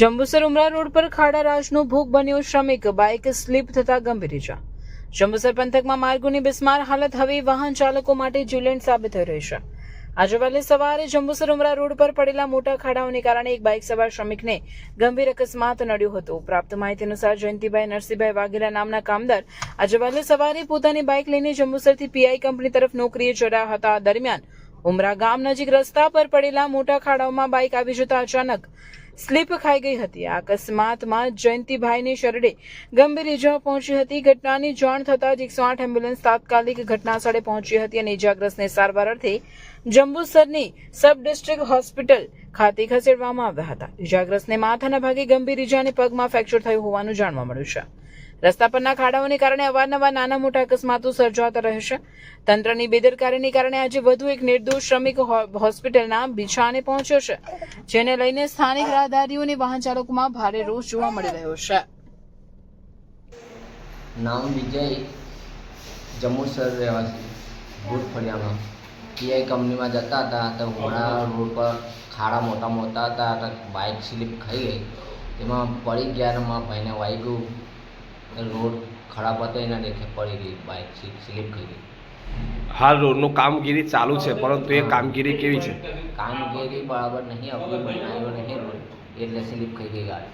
જંબુસર ઉમરા road પર ખાડા રાજનો ભોગ બન્યો શ્રમિક. બાઇક સ્લીપ થતા ગંભીર ઇજા જંબુસર પંથકમાં માર્ગોની બિસ્માર હાલત હવે વાહન ચાલકો માટે જીવલેણ સાબિત થઈ રહી છે. આજે વહેલી સવારે જંબુસર ઉમરા રોડ પર પડેલા મોટા ખાડાઓને કારણે એક બાઇક સવાર શ્રમિકને ગંભીર અકસ્માત નડ્યો હતો. પ્રાપ્ત માહિતી અનુસાર જયંતિભાઈ, નરસિંહભાઈ વાઘેલા નામના કામદાર આજે વહેલી સવારે પોતાની બાઇક લઈને જંબુસરથી પીઆઈ કંપની તરફ નોકરીએ ચડ્યા હતા. દરમિયાન ઉમરા ગામ નજીક રસ્તા પર પડેલા મોટા ખાડાઓમાં બાઇક આવી જતા અચાનક સ્લીપ ખાઈ ગઈ હતી. આ અકસ્માતમાં જયંતિભાઈની શરડે ગંભીર ઇજા પહોંચી હતી. ઘટનાની જાણ થતાં જ એકસો આઠ એમ્બ્યુલન્સ તાત્કાલિક ઘટના સ્થળે પહોંચી હતી અને ઇજાગ્રસ્તને સારવાર અર્થે જંબુસરની સબ ડિસ્ટ્રિક્ટ હોસ્પિટલ ખાતે ખસેડવામાં આવ્યા હતા. ઇજાગ્રસ્તને માથાના ભાગે ગંભીર ઇજા પગમાં ફ્રેક્ચર થયું હોવાનું જાણવા મળ્યું છે. રસ્તા પરના ખાડાઓને કારણે અવારનવાર નાના મોટા અકસ્માતો સર્જાતા રહે છે. તંત્રની બેદરકારીને કારણે આજે વધુ એક નિર્દોષ શ્રમિક હોસ્પિટલના બિછાને પહોંચ્યો છે, જેને લઈને સ્થાનિક રાહદારીઓ વાહન ચાલકોમાં ભારે રોષ જોવા મળી રહ્યો છે. નામ વિજય જંબુસર રહેવાસી, ભૂત પીઆઈ કંપનીમાં જતા હતા, તો ઘોડા રોડ પર ખાડા મોટા મોટા હતા, તો બાઇક સ્લીપ ખાઈ ગઈ. એમાં પડી ગયા ને મારા ભાઈને વાગ્યું રોડ ખરાબ હતો એના દેખે પડી ગઈ બાઇક સ્લીપ થઈ ગઈ. હાલ રોડનું કામગીરી ચાલુ છે પરંતુ એ કામગીરી કેવી છે? કામગીરી બરાબર નહીં અવળી બનાવ્યો નહીં રોડ એટલે સ્લીપ થઈ ગઈ ગાડી.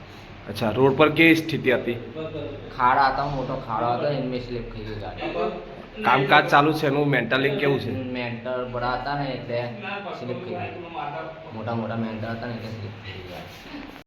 અચ્છા રોડ પર કેવી સ્થિતિ હતી? ખાડા હતા મોટો ખાડો હતો એમને સ્લીપ થઈ ગઈ ગાડી. કામકાજ ચાલુ છે એનું મેન્ટલિંગ કેવું છે? મેન્ટર બડા હતા ને એટલે સ્લીપ થઈ ગઈ. મોટા મોટા મેન્ટર હતા ને એટલે સ્લીપ થઈ ગઈ ગાડી.